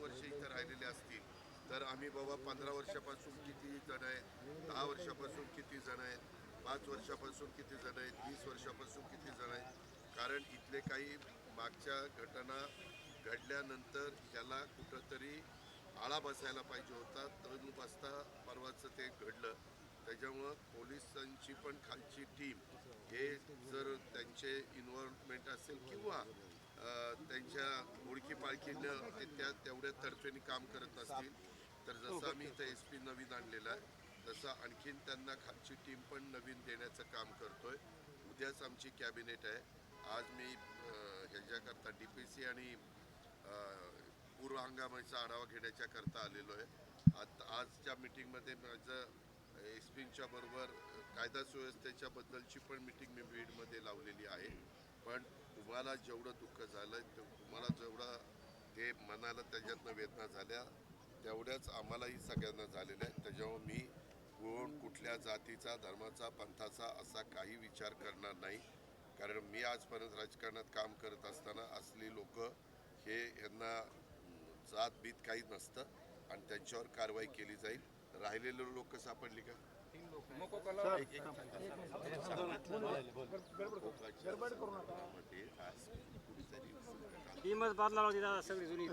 वर्ष इथं राहिलेले असतील. तर आम्ही बाबा पंधरा वर्षापासून किती जण आहेत दहा वर्षापासून किती जण आहेत पाच वर्षापासून किती जण आहेत वीस वर्षापासून किती जण आहेत. कारण इथले काही मागच्या घटना घडल्यानंतर ह्याला कुठंतरी आळा बसायला पाहिजे होता. तर बसता परवाचं ते घडलं. त्याच्यामुळं पोलिसांची पण खालची टीम हे जर त्यांचे इन्व्हॉल्वमेंट असेल किंवा त्यांच्या त्यांच्या ओळखी पाळखीनं ते त्या तेवढ्या तर्फेने काम करत असतील. तर जसा मी इथं एस पी नवीन आणलेला आहे तसा आणखीन त्यांना खालची टीम पण नवीन देण्याचं काम करतोय. उद्याच आमची कॅबिनेट आहे. आज मी ह्याच्याकरता डी पी सी आणि पूर्व हंगामाचा आढावा घेण्याच्या करता आलेलो आहे. आता आजच्या मिटिंगमध्ये माझं एस पींच्या बरोबर कायदा सुव्यवस्थेच्या बद्दलची पण मीटिंग मी बीडमध्ये लावलेली आहे. पण तुम्हाला जेवढं दुःख झालं तुम्हाला जेवढं ते मनाला त्याच्यातनं वेदना झाल्या तेवढ्याच आम्हालाही सगळ्यांना झालेल्या आहेत त्याच्यामुळे मी कोण कुठल्या जातीचा धर्माचा पंथाचा असा काही विचार करणार नाही कारण मी आजपर्यंत राजकारणात काम करत असताना असली लोक हे यांना जात बीत काही नसतं आणि त्यांच्यावर कारवाई केली जाईल राहिलेले लोक सापडली का टीमच बदलावं होती दादा सगळी जुनी